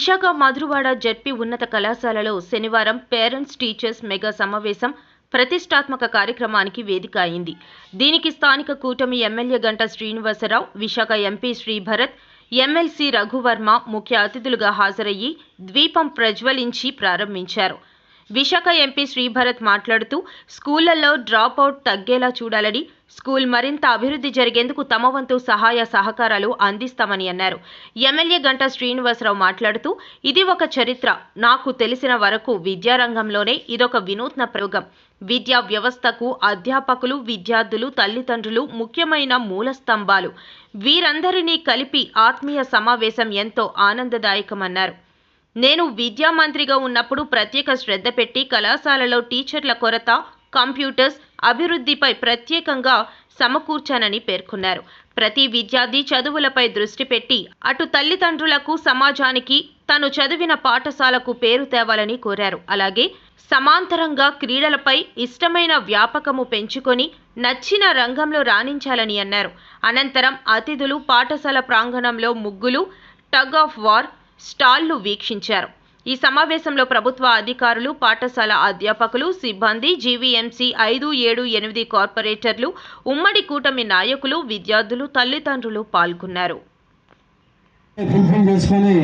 Visakha Madhurawada ZP ఉన్నత కళాశాలలో శనివారం పేరెంట్స్ టీచర్స్ మెగా సమావేశం ప్రతిష్టాత్మక కార్యక్రమానికి వేదిక అయింది. దీనికి స్థానిక కూటమి MLA Ganta Srinivasa Rao Visakha MP Sribharat MLC Raghuvarma ముఖ్య అతిథులుగా హాజరయ్యి ద్వీపం ప్రజ్వలించి ప్రారంభించారు. విశాఖ ఎంపీ శ్రీభరత్ మాట్లాడుతూ స్కూళ్ళలో డ్రాప్ అవుట్ తగ్గేలా చూడాలని స్కూల్ మరింత అభివృద్ధి జరిగేందుకు తమ వంతు సహాయ సహకారాలు అందిస్తామని అన్నారు. ఎమ్మెల్యే గంట శ్రీనివాసరావు మాట్లాడుతూ ఇది ఒక చరిత్ర. నాకు తెలిసిన వరకు విద్యారంగంలోనే ఇదొక వినూత్న ప్రయోగం. విద్యా వ్యవస్థకు అధ్యాపకులు విద్యార్థులు తల్లిదండ్రులు ముఖ్యమైన మూల స్తంభాలు. వీరందరినీ కలిపి ఆత్మీయ సమావేశం ఎంతో ఆనందదాయకమన్నారు. నేను విద్యా మంత్రిగా ఉన్నప్పుడు ప్రత్యేక శ్రద్ధ పెట్టి కళాశాలలో టీచర్ల కొరత కంప్యూటర్స్ అభివృద్ధిపై ప్రత్యేకంగా సమకూర్చానని పేర్కొన్నారు. ప్రతి విద్యార్థి చదువులపై దృష్టి పెట్టి అటు తల్లిదండ్రులకు సమాజానికి తను చదివిన పాఠశాలకు పేరు తేవాలని కోరారు. అలాగే సమాంతరంగా క్రీడలపై ఇష్టమైన వ్యాపకము పెంచుకొని నచ్చిన రంగంలో రాణించాలని అన్నారు. అనంతరం అతిథులు పాఠశాల ప్రాంగణంలో ముగ్గులు టగ్ ఆఫ్ వార్ స్టాళ్ళు వీక్షించారు. ఈ సమావేశంలో ప్రభుత్వ అధికారులు పాఠశాల అధ్యాపకులు సిబ్బంది జీవీఎంసీ ఐదు ఏడు ఎనిమిది కార్పొరేటర్లు ఉమ్మడి కూటమి నాయకులు విద్యార్థులు తల్లిదండ్రులు పాల్గొన్నారు. ఫుల్ఫిల్ చేసుకొని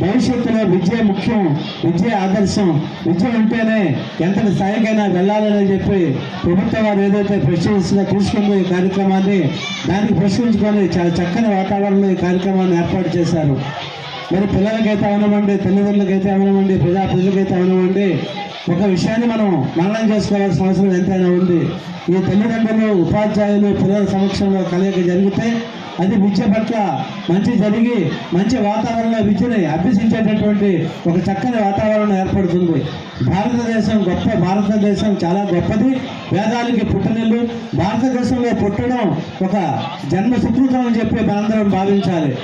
భవిష్యత్తులో విద్య ముఖ్యం విద్య ఆదర్శం. విద్య ఉంటేనే ఎంతటి స్థాయికైనా వెళ్ళాలని చెప్పి ప్రభుత్వం వారు ఏదైతే ప్రశ్నిస్తుందో తీసుకుందో ఈ కార్యక్రమాన్ని దానికి ప్రశ్నించుకొని చాలా చక్కని వాతావరణంలో ఈ కార్యక్రమాన్ని ఏర్పాటు చేశారు. మరి పిల్లలకైతే అవనమండి తల్లిదండ్రులకైతే అవనమండి ప్రజా ప్రజలకైతే అవనమండి ఒక విషయాన్ని మనం మననం చేసుకోవాల్సిన అవసరం ఎంతైనా ఉంది. ఈ తల్లిదండ్రులు ఉపాధ్యాయులు పిల్లల సమక్షంలో కలయిక జరిగితే అది విద్య పట్ల మంచి జరిగి మంచి వాతావరణంలో విద్యని అభ్యసించేటటువంటి ఒక చక్కని వాతావరణం ఏర్పడుతుంది. భారతదేశం గొప్ప భారతదేశం చాలా గొప్పది. వేదాలకి పుట్టినిల్లు. భారతదేశంలో పుట్టడం ఒక జన్మ సుకృతం అని చెప్పి మనందరం భావించాలి.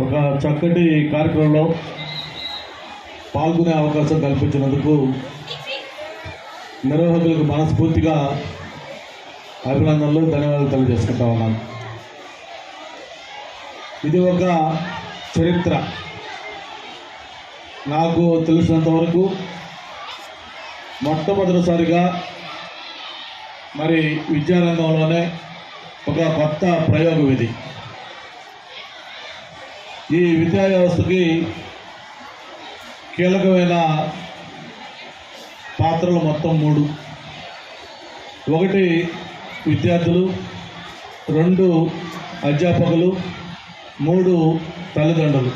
ఒక చక్కటి కార్యక్రమంలో పాల్గొనే అవకాశం కల్పించినందుకు నిర్వాహకులకు మనస్ఫూర్తిగా అభినందనలు ధన్యవాదాలు తెలియజేసుకుంటా ఉన్నాను. ఇది ఒక చరిత్ర. నాకు తెలిసినంతవరకు మొట్టమొదటిసారిగా మరి విద్యారంగంలోనే ఒక కొత్త ప్రయోగం ఇది. ఈ విద్యా వ్యవస్థకి కీలకమైన పాత్రలు మొత్తం మూడు. ఒకటి విద్యార్థులు రెండు అధ్యాపకులు మూడు తల్లిదండ్రులు.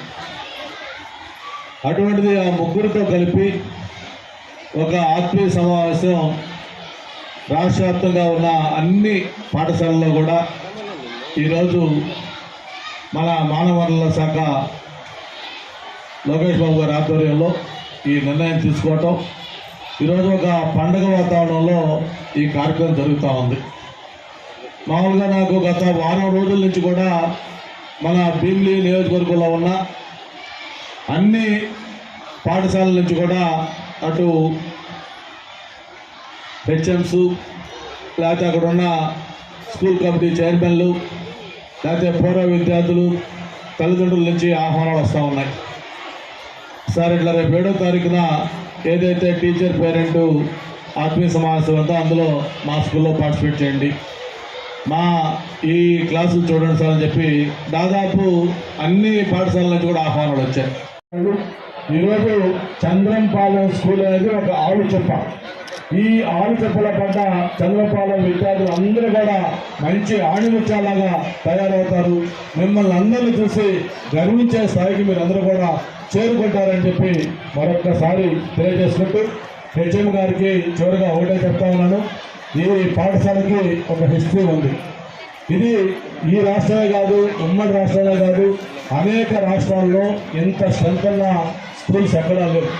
అటువంటిది ఆ ముగ్గురితో కలిపి ఒక ఆత్మీయ సమావేశం రాష్ట్ర వ్యాప్తంగా ఉన్న అన్ని పాఠశాలల్లో కూడా ఈరోజు మన మానవ వనరుల శాఖ లోకేష్ బాబు గారి ఆధ్వర్యంలో ఈ నిర్ణయం తీసుకోవటం. ఈరోజు ఒక పండగ వాతావరణంలో ఈ కార్యక్రమం జరుగుతూ ఉంది. మామూలుగా నాకు గత వారం రోజుల నుంచి కూడా మన భీమిలి నియోజకవర్గంలో ఉన్న అన్ని పాఠశాలల నుంచి కూడా అటు హెచ్ఎంస్ లేకపోతే అక్కడ ఉన్న స్కూల్ కమిటీ చైర్మన్లు లేకపోతే పూర్వ విద్యార్థులు తల్లిదండ్రుల నుంచి ఆహ్వానాలు వస్తూ ఉన్నాయి. సార్ ఇట్లా రేపు ఏడో తారీఖున ఏదైతే టీచర్ పేరెంట్ ఆత్మీయ సమావేశం ఉందో అందులో మా స్కూల్లో పార్టిసిపేట్ చేయండి. మా ఈ క్లాసులు చూడండి సార్ అని చెప్పి దాదాపు అన్ని పాఠశాలల నుంచి కూడా ఆహ్వానాలు వచ్చాయి. ఈరోజు చంద్రంపాలెం స్కూల్ అనేది ఒక ఆవు చెప్పాలి ఈ ఆరు చెప్పుల పడ్డ చంద్రపాలెం విద్యార్థులు అందరూ కూడా మంచి ఆణిముత్యాలాగా తయారవుతారు. మిమ్మల్ని అందరిని చూసి గర్వించే స్థాయికి మీరు అందరూ కూడా చేరుకుంటారని చెప్పి మరొక్కసారి తెలియజేసుకుంటూ హెచ్ఎం గారికి చివరిగా ఒకటే చెప్తా ఉన్నాను. ఈ పాఠశాలకి ఒక హిస్టరీ ఉంది. ఇది ఈ రాష్ట్రమే కాదు ఉమ్మడి రాష్ట్రాలే కాదు అనేక రాష్ట్రాల్లో ఇంత స్ట్రెంత్ ఉన్న స్కూల్స్ ఎక్కడా లేవు.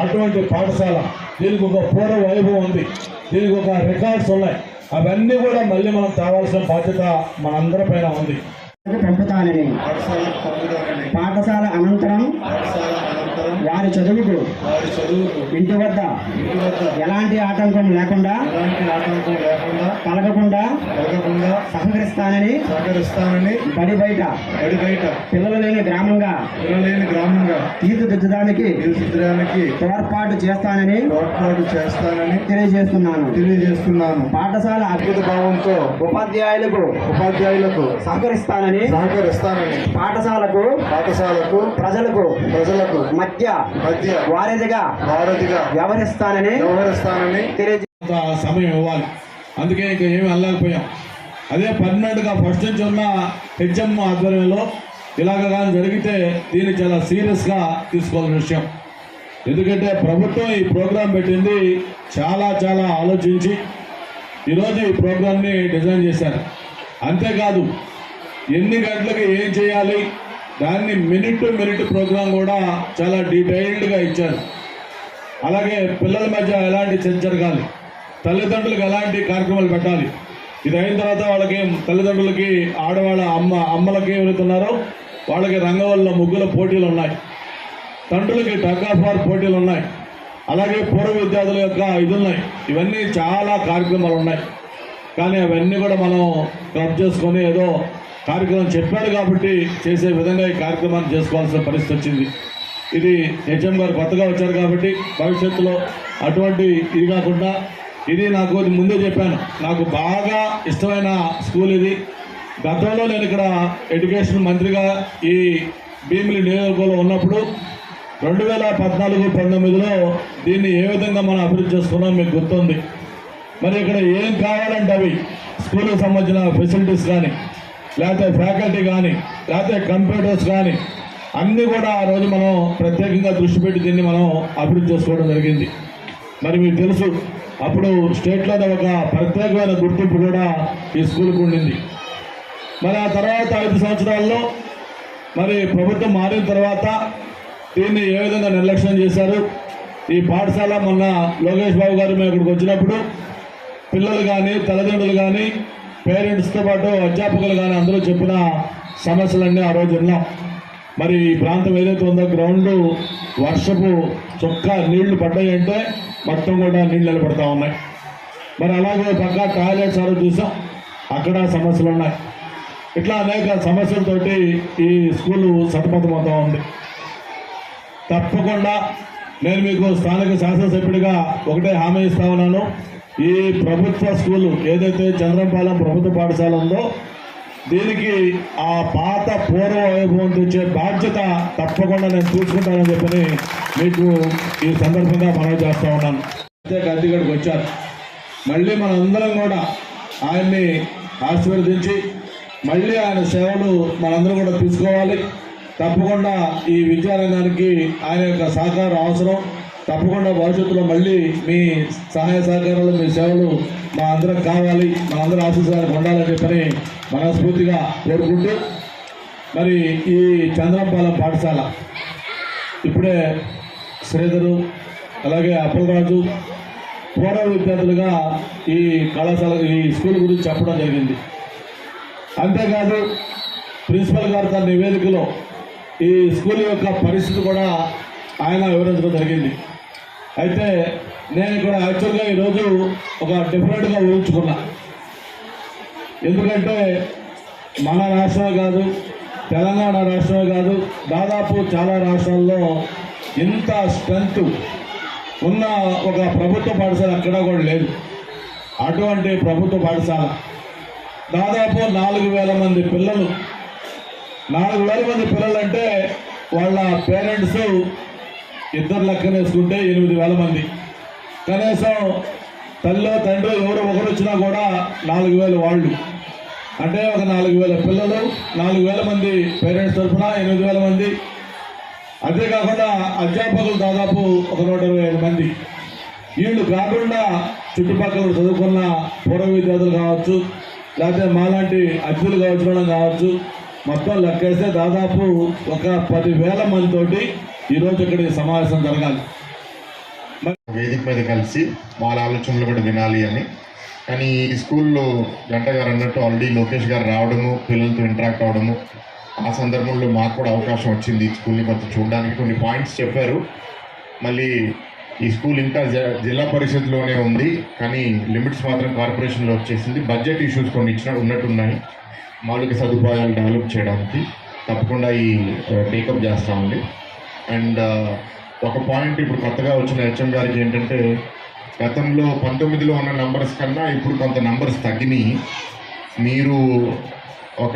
అటువంటి పాఠశాల దీనికి ఒక పూర్వ వైభవం ఉంది. దీనికి ఒక రికార్డ్స్ ఉన్నాయి. అవన్నీ కూడా మళ్ళీ మనం తేవాల్సిన బాధ్యత మనందరి పైన ఉంది. పంపుతానని. పాఠశాల అనంతరం తరం వారి చదువుకు ఇంటి వద్ద ఎలాంటి ఆటంకం లేకుండా ఎలాంటి ఆటంకం లేకుండా కలగకుండా కలగకుండా సహకరిస్తానని సహకరిస్తానని బడి బయట బడి బయట పిల్లలు లేని గ్రామంగా పిల్లలేని గ్రామంగా తీర్చిదిద్దడానికి తీర్చిదిద్దడానికి తోడ్పాటు చేస్తానని తోడ్పాటు చేస్తానని తెలియజేస్తున్నాను. తెలియజేస్తున్నాను. పాఠశాల అద్భుత భావంతో ఉపాధ్యాయులకు ఉపాధ్యాయులకు సహకరిస్తానని సహకరిస్తానని పాఠశాలకు పాఠశాలకు ప్రజలకు ప్రజలకు మధ్య మధ్య వారధిగా వారధిగా వ్యవహరిస్తానని వ్యవహరిస్తానని తెలియజే కొంత సమయం ఇవ్వాలి. అందుకే ఇంకా ఏమి వెళ్ళలేకపోయాం అదే పర్మనెంట్గా ఫస్ట్ నుంచి ఉన్న హెచ్ఎం ఆధ్వర్యంలో ఇలాగ కానీ జరిగితే దీన్ని చాలా సీరియస్గా తీసుకోవాల్సిన విషయం. ఎందుకంటే ప్రభుత్వం ఈ ప్రోగ్రాం పెట్టింది చాలా చాలా ఆలోచించి ఈరోజు ఈ ప్రోగ్రామ్ని డిజైన్ చేశారు. అంతేకాదు ఎన్ని గంటలకు ఏం చేయాలి దాన్ని మినిట్ టు మినిట్ ప్రోగ్రాం కూడా చాలా డీటెయిల్డ్గా ఇచ్చారు. అలాగే పిల్లల మధ్య ఎలాంటి చర్చ జరగాలి? తల్లిదండ్రులకు ఎలాంటి కార్యక్రమాలు పెట్టాలి? ఇది అయిన తర్వాత వాళ్ళకి తల్లిదండ్రులకి ఆడవాళ్ళ అమ్మ అమ్మలకి ఎవరుతున్నారో వాళ్ళకి రంగవల్ల ముగ్గుల పోటీలు ఉన్నాయి. తండ్రులకి టగ్ ఆఫ్ వార్ పోటీలు ఉన్నాయి. అలాగే పూర్వ విద్యార్థుల యొక్క ఇది ఉన్నాయి. ఇవన్నీ చాలా కార్యక్రమాలు ఉన్నాయి. కానీ అవన్నీ కూడా మనం క్లబ్ చేసుకొని ఏదో కార్యక్రమం చెప్పాడు కాబట్టి చేసే విధంగా ఈ కార్యక్రమాన్ని చేసుకోవాల్సిన పరిస్థితి వచ్చింది. ఇది హెచ్ఎం గారు కొత్తగా వచ్చారు కాబట్టి భవిష్యత్తులో అటువంటి ఇది కాకుండా ఇది నాకు ముందే చెప్పాను. నాకు బాగా ఇష్టమైన స్కూల్ ఇది. గతంలో నేను ఇక్కడ ఎడ్యుకేషన్ మంత్రిగా ఈ భీమిలి నియోజకవర్గంలో ఉన్నప్పుడు రెండు వేల పద్నాలుగు పంతొమ్మిదిలో దీన్ని ఏ విధంగా మనం అభివృద్ధి చేసుకున్నాం మీకు గుర్తుంది. మరి ఇక్కడ ఏం కావాలంటే అవి స్కూల్కి సంబంధించిన ఫెసిలిటీస్ కానీ లేకపోతే ఫ్యాకల్టీ కానీ లేకపోతే కంప్యూటర్స్ కానీ అన్నీ కూడా ఆ రోజు మనం ప్రత్యేకంగా దృష్టి పెట్టి దీన్ని మనం అభివృద్ధి చేసుకోవడం జరిగింది. మరి మీకు తెలుసు అప్పుడు స్టేట్లోనే ఒక ప్రత్యేకమైన గుర్తింపు కూడా ఈ స్కూల్కి ఉండింది. మరి ఆ తర్వాత ఐదు సంవత్సరాల్లో మరి ప్రభుత్వం మారిన తర్వాత దీన్ని ఏ విధంగా నిర్లక్ష్యం చేశారు? ఈ పాఠశాల మొన్న లోకేష్ బాబు గారు మేము ఇక్కడికి వచ్చినప్పుడు పిల్లలు కానీ తల్లిదండ్రులు కానీ పేరెంట్స్తో పాటు అధ్యాపకులు కానీ అందరూ చెప్పిన సమస్యలన్నీ ఆ రోజు మరి ఈ ప్రాంతం ఏదైతే ఉందో గ్రౌండ్ వర్షపు చొక్క నీళ్ళు పడ్డాయంటే మొత్తం కూడా నీళ్ళు నిలబడతా ఉన్నాయి. మరి అలాగే పక్క టాయిలెట్స్ ఆరో చూసాం. అక్కడ సమస్యలు ఉన్నాయి. ఇట్లా అనేక సమస్యలతోటి ఈ స్కూలు సతమతమవుతా ఉంది. తప్పకుండా నేను మీకు స్థానిక శాసనసభ్యుడిగా ఒకటే హామీ ఇస్తా ఉన్నాను. ఈ ప్రభుత్వ స్కూలు ఏదైతే చంద్రంపాలెం ప్రభుత్వ పాఠశాల ఉందో దీనికి ఆ పాత పూర్వ వైభవం తెచ్చే బాధ్యత తప్పకుండా నేను చూసుకుంటానని చెప్పని మీకు ఈ సందర్భంగా మనవి చేస్తా ఉన్నాను. అయితే అతిథిగడికి వచ్చారు. మళ్ళీ మనందరం కూడా ఆయన్ని ఆశీర్వదించి మళ్ళీ ఆయన సేవలు మనందరం కూడా తీసుకోవాలి. తప్పకుండా ఈ విద్యారంగానికి ఆయన యొక్క సహకారం అవసరం. తప్పకుండా భవిష్యత్తులో మళ్ళీ మీ సహాయ సహకారాలు మీ సేవలు మా అందరం కావాలి. మా అందరి ఆశీస్సులకు ఉండాలని చెప్పని మనస్ఫూర్తిగా కోరుకుంటూ మరి ఈ చంద్రంపాలెం పాఠశాల ఇప్పుడే శ్రీధరు అలాగే అప్పలరాజు పూర్వ విద్యార్థులుగా ఈ కళాశాల ఈ స్కూల్ గురించి చెప్పడం జరిగింది. అంతేకాదు ప్రిన్సిపల్ గారు తన నివేదికలో ఈ స్కూల్ యొక్క పరిస్థితి కూడా ఆయన వివరించడం జరిగింది. అయితే నేను ఇక్కడ యాక్చువల్గా ఈరోజు ఒక డిఫరెంట్గా ఊహించుకున్నా. ఎందుకంటే మన రాష్ట్రమే కాదు తెలంగాణ రాష్ట్రమే కాదు దాదాపు చాలా రాష్ట్రాల్లో ఇంత స్ట్రెంత్ ఉన్న ఒక ప్రభుత్వ పాఠశాల అక్కడ కూడా లేదు. అటువంటి ప్రభుత్వ పాఠశాల. దాదాపు నాలుగు వేల మంది పిల్లలు. నాలుగు వేల మంది పిల్లలు అంటే వాళ్ళ పేరెంట్స్ ఇద్దరు లెక్కన వేసుకుంటే ఎనిమిది వేల మంది. కనీసం తల్లో తండ్రి ఎవరు ఒకరు వచ్చినా కూడా నాలుగు వేల వాళ్ళు. అంటే ఒక నాలుగు వేల పిల్లలు నాలుగు వేల మంది పేరెంట్స్ తరఫున ఎనిమిది వేల మంది. అంతేకాకుండా అధ్యాపకులు దాదాపు ఒక నూట ఇరవై ఐదు మంది. వీళ్ళు కాకుండా చుట్టుపక్కల చదువుకున్న పూర్వ విద్యార్థులు కావచ్చు లేకపోతే మాలాంటి అతిథులు కావచ్చు కావచ్చు మొత్తం లెక్కేస్తే దాదాపు ఒక పదివేల మందితోటి ఈరోజు ఇక్కడ సమావేశం జరగాలి. వేదిక మీద కలిసి వాళ్ళ ఆలోచనలు కూడా వినాలి అని. కానీ ఈ స్కూల్లో గంట గారు అన్నట్టు ఆల్రెడీ లోకేష్ గారు రావడము పిల్లలతో ఇంటరాక్ట్ అవడము ఆ సందర్భంలో మాకు కూడా అవకాశం వచ్చింది ఈ స్కూల్ని కొంచెం చూడడానికి. కొన్ని పాయింట్స్ చెప్పారు. మళ్ళీ ఈ స్కూల్ ఇంకా జిల్లా పరిషత్లోనే ఉంది. కానీ లిమిట్స్ మాత్రం కార్పొరేషన్లో వచ్చేసింది. బడ్జెట్ ఇష్యూస్ కొన్ని ఇచ్చిన ఉన్నట్టున్నాయి. మౌలిక సదుపాయాలు డెవలప్ చేయడానికి తప్పకుండా ఈ టేకప్ చేస్తామండి. అండ్ ఒక పాయింట్ ఇప్పుడు కొత్తగా వచ్చిన హెచ్ఎం గారికి ఏంటంటే గతంలో పంతొమ్మిదిలో ఉన్న నంబర్స్ కన్నా ఇప్పుడు కొంత నంబర్స్ తగ్గినాయి. మీరు ఒక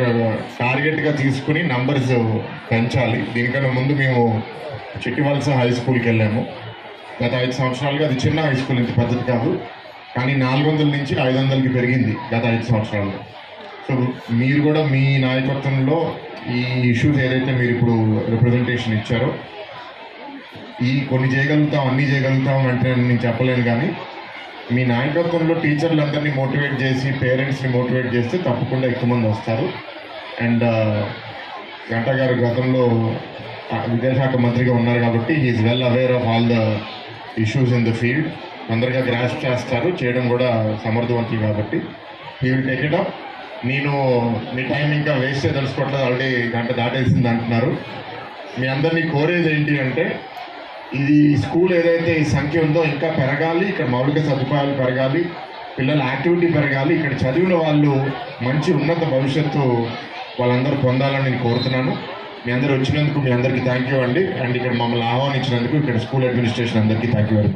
టార్గెట్గా తీసుకుని నంబర్స్ పెంచాలి. దీనికన్నా ముందు మేము చిట్టివలస హై స్కూల్కి వెళ్ళాము గత ఐదు సంవత్సరాలుగా అది చిన్న హై స్కూల్ ఇంత పెద్దది కాదు. కానీ నాలుగు వందల నుంచి ఐదు వందలకి పెరిగింది గత ఐదు సంవత్సరాల్లో. సో మీరు కూడా మీ నాయకత్వంలో ఈ ఇష్యూస్ ఏదైతే మీరు ఇప్పుడు రిప్రజెంటేషన్ ఇచ్చారో ఈ కొన్ని చేయగలుగుతాం అన్నీ చేయగలుగుతాం అంటే నేను చెప్పలేను కానీ మీ నాయకత్వంలో టీచర్లందరినీ మోటివేట్ చేసి పేరెంట్స్ని మోటివేట్ చేస్తే తప్పకుండా ఎక్కువ మంది వస్తారు. అండ్ గంటా uh, గారు గతంలో విద్యాశాఖ మంత్రిగా ఉన్నారు కాబట్టి is well aware of all the issues in the field తొందరగా గ్రాస్ చేస్తారు చేయడం కూడా సమర్థవంతులు కాబట్టి. He will take it up నేను మీ టైం ఇంకా వేస్ట్ తెలుసుకోవట్లేదు. ఆల్రెడీ గంట దాటేసింది అంటున్నారు. మీ అందరినీ కోరేది ఏంటి అంటే ఇది స్కూల్ ఏదైతే ఈ సంఖ్య ఉందో ఇంకా పెరగాలి ఇక్కడ మౌలిక సదుపాయాలు పెరగాలి పిల్లల యాక్టివిటీ పెరగాలి ఇక్కడ చదివిన వాళ్ళు మంచి ఉన్నత భవిష్యత్తు వాళ్ళందరూ పొందాలని నేను కోరుతున్నాను. మీ అందరూ వచ్చినందుకు మీ అందరికీ థ్యాంక్ యూ అండి. అండ్ ఇక్కడ మమ్మల్ని ఆహ్వానించినందుకు ఇక్కడ స్కూల్ అడ్మినిస్ట్రేషన్ అందరికీ థ్యాంక్ యూ